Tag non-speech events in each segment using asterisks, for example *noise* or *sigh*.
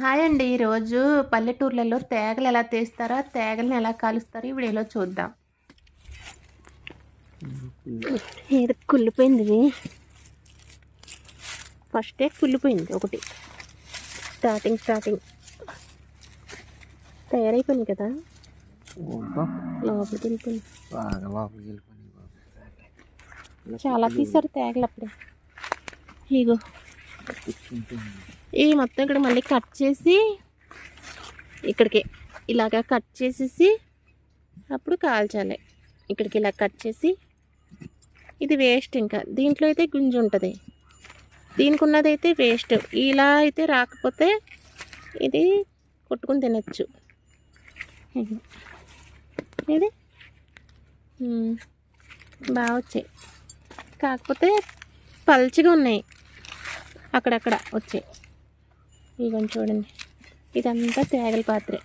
Hi అండి. ఈరోజు పల్లెటూర్లలో తేగలు ఎలా తీస్తారో తేగలను ఎలా కాలుస్తారో ఈ వీడియోలో చూద్దాం. ఏదో కుళ్ళిపోయింది ఇది. ఫస్టే కుళ్ళిపోయింది ఒకటి. స్టార్టింగ్ స్టార్టింగ్ తయారైపోయింది కదా. లోపలికి వెళ్ళిపోయింది. చాలా తీసారు తేగలు అప్పుడే. ఇగో. కూర్చుంటుంది ఈ మొత్తం ఇక్కడ మళ్ళీ కట్ చేసి ఇక్కడికి ఇలాగా కట్ చేసేసి అప్పుడు కాల్చాలి. ఇక్కడికి ఇలా కట్ చేసి ఇది వేస్ట్ ఇంకా. దీంట్లో అయితే గుంజు ఉంటుంది. దీనికి ఉన్నదైతే వేస్ట్. ఇలా అయితే రాకపోతే ఇది కొట్టుకుని తినచ్చు. *laughs* ఇది? బాగా వచ్చాయి. కాకపోతే పల్చగా ఉన్నాయి. అక్కడక్కడ వచ్చాయి ఇవన్నీ చూడండి. ఇదంతా తేగల పాత్రే.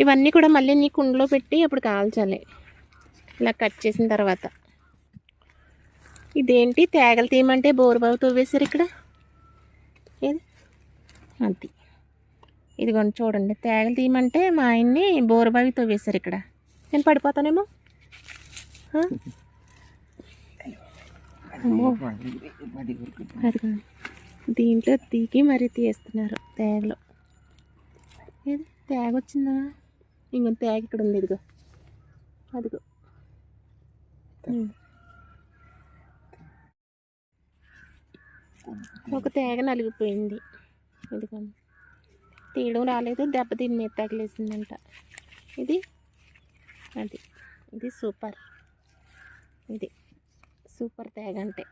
ఇవన్నీ కూడా మళ్ళీ నీ కుండలో పెట్టి అప్పుడు కాల్చాలి. ఇలా కట్ చేసిన తర్వాత. ఇదేంటి? తేగలు తీయమంటే బోరుబావి తవ్వేశారు ఇక్కడ? ఏది? అది. ఇదిగోండి చూడండి. తేగలు తీయమంటే మా ఆయన్ని బోరుబావి తవ్వేశారు ఇక్కడ. నేను పడిపోతానేమో? దీంట్లో తీగి మరీ తీస్తున్నారు తేగలో. ఏది? తేగ వచ్చిందా ఇంకో తేగ ఇక్కడ ఉంది ఇదిగో. అదిగో. ఒక తేగ నలిగిపోయింది. ఇదిగో. తీయడం రాలేదు దెబ్బ దీని మీద తగిలేసిందంట. ఇది? అది. ఇది సూపర్. ఇది. సూపర్ తేగ అంటే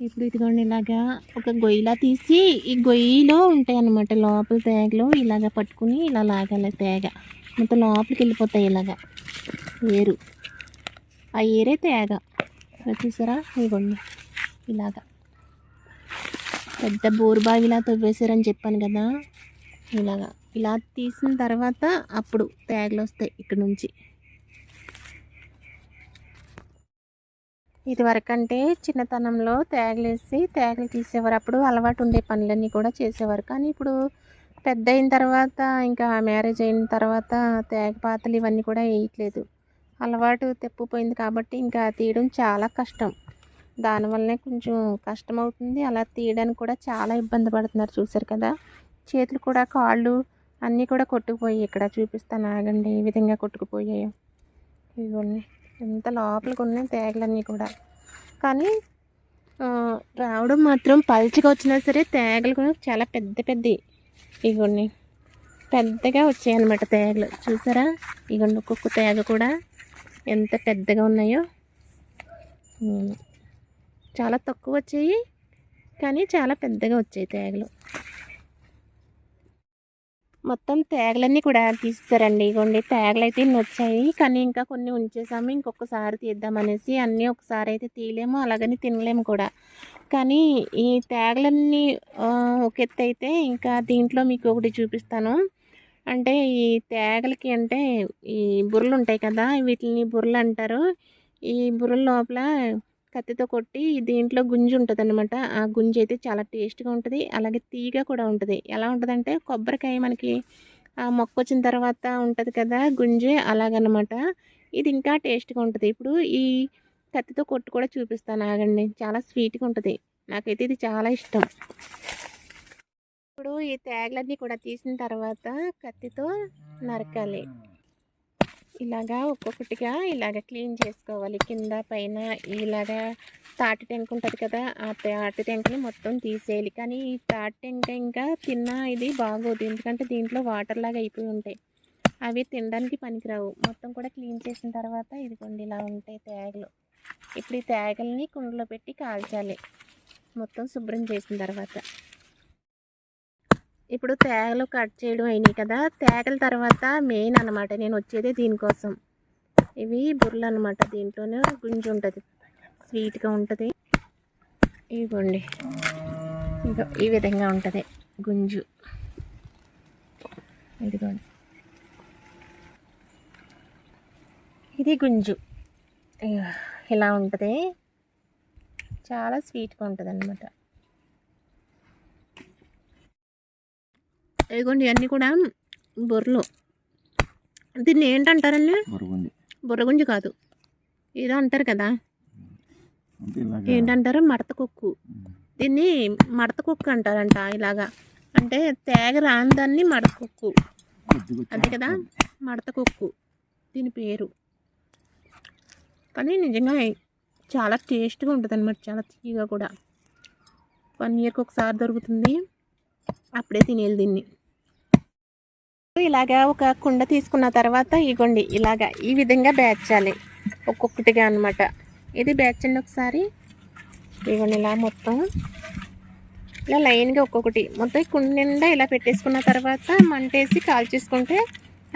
ఇప్పుడు ఇదిగోండి ఇలాగా ఒక గొయ్యిలా తీసి ఈ గొయ్యిలో ఉంటాయి అన్నమాట లోపల తేగలో ఇలాగ పట్టుకుని ఇలా లాగాలి తేగ. మొత్తం లోపలికి వెళ్ళిపోతాయి ఇలాగా. ఏరు. ఆ ఏరే తేగ. చూసారా? ఇదిగోండి. ఇలాగా. పెద్ద బోరుబావిలా తవ్వేశారని చెప్పాను కదా. ఇలాగా. ఇలా తీసిన తర్వాత అప్పుడు తేగలు వస్తాయి ఇక్కడ నుంచి. ఇదివరకంటే చిన్నతనంలో తేగలేసి తేగలు తీసేవారు. అప్పుడు అలవాటు ఉండే పనులన్నీ కూడా చేసేవారు. కానీ ఇప్పుడు పెద్ద అయిన తర్వాత ఇంకా మ్యారేజ్ అయిన తర్వాత తేగ పాతలు ఇవన్నీ కూడా వేయట్లేదు. అలవాటు తెప్పిపోయింది కాబట్టి ఇంకా తీయడం చాలా కష్టం. దానివల్లనే కొంచెం కష్టం అవుతుంది అలా తీయడానికి కూడా చాలా ఇబ్బంది పడుతున్నారు. చూసారు కదా? చేతులు కూడా కాళ్ళు అన్నీ కూడా కొట్టుకుపోయి ఇక్కడ చూపిస్తాను ఆగండి ఏ విధంగా కొట్టుకుపోయాయో. ఇవన్నీ ఎంత లోపలికి ఉన్నాయి తేగలన్నీ కూడా. కానీ రావడం మాత్రం పల్చగా వచ్చినా సరే తేగలు కూడా చాలా పెద్ద పెద్ద ఇవన్నీ పెద్దగా వచ్చాయి అన్నమాట తేగలు. చూసారా? ఇగోండి ఒక్కొక్క తేగ కూడా ఎంత పెద్దగా ఉన్నాయో. చాలా తక్కువ వచ్చాయి కానీ చాలా పెద్దగా వచ్చాయి తేగలు. మొత్తం తేగలన్నీ కూడా తీస్తారండి ఇగోండి తేగలు అయితే ఇన్ని వచ్చాయి కానీ ఇంకా కొన్ని ఉంచేసాము. ఇంకొకసారి తీద్దామనేసి అన్నీ ఒకసారి అయితే తీయలేము. అలాగని తినలేము కూడా. కానీ ఈ తేగలన్నీ ఒక ఎత్తు అయితే ఇంకా దీంట్లో మీకు ఒకటి చూపిస్తాను. అంటే ఈ తేగలకి అంటే ఈ బుర్రలు ఉంటాయి కదా వీటిని బుర్రలు అంటారు ఈ బుర్రల లోపల కత్తితో కొట్టి దీంట్లో గుంజు ఉంటుంది అనమాట ఆ గుంజు అయితే చాలా టేస్ట్గా ఉంటుంది. అలాగే తీగ కూడా ఉంటుంది. ఎలా ఉంటుందంటే కొబ్బరికాయ మనకి ఆ మొక్క వచ్చిన తర్వాత ఉంటుంది కదా గుంజే అలాగనమాట ఇది ఇంకా టేస్ట్గా ఉంటుంది. ఇప్పుడు ఈ కత్తితో కొట్టు కూడా చూపిస్తాను ఆగండి. చాలా స్వీట్గా ఉంటుంది. నాకైతే ఇది చాలా ఇష్టం. ఇప్పుడు ఈ తేగలన్నీ కూడా తీసిన తర్వాత కత్తితో నరకాలి. ఇలాగా ఒక్కొక్కటిగా ఇలాగ క్లీన్ చేసుకోవాలి. కింద పైన ఇలాగా తాటి టెంక ఉంటుంది కదా ఆ తాటి టెంకని మొత్తం తీసేయాలి. కానీ ఈ తాటి టెంక ఇంకా తిన్నా ఇది బాగోదు. ఎందుకంటే దీంట్లో వాటర్ లాగా అయిపోయి ఉంటాయి. అవి తినడానికి పనికిరావు. మొత్తం కూడా క్లీన్ చేసిన తర్వాత ఇదిగోండి ఇలా ఉంటాయి తేగలు. ఇప్పుడు ఈ తేగల్ని కుండలో పెట్టి కాల్చాలి. మొత్తం శుభ్రం చేసిన తర్వాత. ఇప్పుడు తేగలు కట్ చేయడం అయినాయి కదా తేగల తర్వాత మెయిన్ అనమాట నేను వచ్చేది దీనికోసం. ఇవి బుర్రలు అనమాట దీంట్లోనే గుంజు ఉంటుంది స్వీట్గా ఉంటుంది. ఇవ్వండి. ఇదో ఈ విధంగా ఉంటుంది గుంజు. ఇదిగోండి. ఇది గుంజు. ఇలా ఉంటుంది. చాలా స్వీట్గా ఉంటుంది అనమాట ఇదిగోండి ఇవన్నీ కూడా బొర్రలు దీన్ని ఏంటంటారండి? బుర్రగుంజి కాదు. ఏదో అంటారు కదా. ఏంటంటారు? మడత కుక్కు. దీన్ని మడత కుక్కు అంటారంట ఇలాగా. అంటే తేగ రాని దాన్ని మడత కుక్కు. అదే కదా? మడత కుక్కు. దీని పేరు. కానీ నిజంగా చాలా టేస్ట్గా ఉంటుంది అనమాట చాలా తీయగా కూడా. వన్ ఇయర్కి ఒకసారి దొరుకుతుంది. అప్పుడే తినేది దీన్ని. ఇలాగా ఒక కుండ తీసుకున్న తర్వాత ఇగోండి ఇలాగా ఈ విధంగా బ్యాచాలి ఒక్కొక్కటిగా అనమాట ఇది బ్యాచండి ఒకసారి. ఇగోండి ఇలా మొత్తం. ఇలా లైన్గా ఒక్కొక్కటి. మొత్తం కుండ నిండా ఇలా పెట్టేసుకున్న తర్వాత మంటేసి కాల్చేసుకుంటే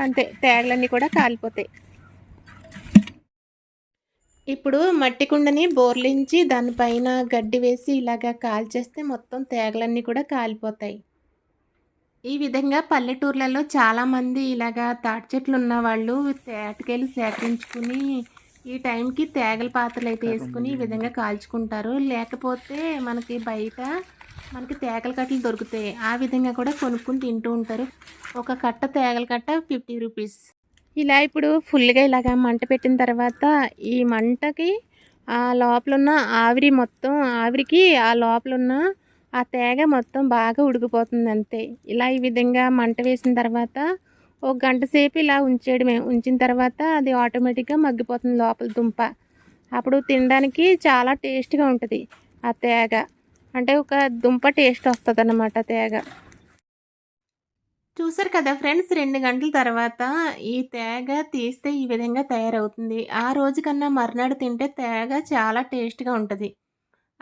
అంతే తేగలన్నీ కూడా కాలిపోతాయి. ఇప్పుడు మట్టి కుండని బోర్లించి దానిపైన గడ్డి వేసి ఇలాగా కాల్చేస్తే మొత్తం తేగలన్నీ కూడా కాలిపోతాయి. ఈ విధంగా పల్లెటూర్లలో చాలామంది ఇలాగా తాటి చెట్లు ఉన్న వాళ్ళు తేటకెళ్ళి సేకరించుకుని ఈ టైంకి తేగల పాత్రలు అయితే వేసుకుని ఈ విధంగా కాల్చుకుంటారు. లేకపోతే మనకి బయట మనకి తేగల కట్టలు దొరుకుతాయి. ఆ విధంగా కూడా కొనుక్కుని తింటూ ఉంటారు. ఒక కట్ట తేగల కట్ట ఫిఫ్టీ రూపీస్. ఇలా ఇప్పుడు ఫుల్గా ఇలాగా మంట పెట్టిన తర్వాత ఈ మంటకి ఆ లోపల ఉన్న ఆవిరి మొత్తం ఆవిరికి ఆ లోపల ఉన్న ఆ తేగ మొత్తం బాగా ఉడికిపోతుంది అంతే ఇలా ఈ విధంగా మంట వేసిన తర్వాత ఒక గంట సేపు ఇలా ఉంచేయడమే. ఉంచిన తర్వాత అది ఆటోమేటిక్గా మగ్గిపోతుంది లోపల దుంప. అప్పుడు తినడానికి చాలా టేస్ట్గా ఉంటుంది ఆ తేగ. అంటే ఒక దుంప టేస్ట్ వస్తుంది అన్నమాట తేగ. చూసారు కదా ఫ్రెండ్స్ రెండు గంటల తర్వాత ఈ తేగ తీస్తే ఈ విధంగా తయారవుతుంది. ఆ రోజు కన్నా మర్నాడు తింటే తేగ చాలా టేస్ట్గా ఉంటుంది.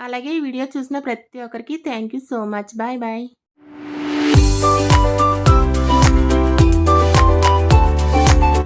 అలాగే ఈ వీడియో చూసిన ప్రతి ఒక్కరికి thank you so much. Bye bye.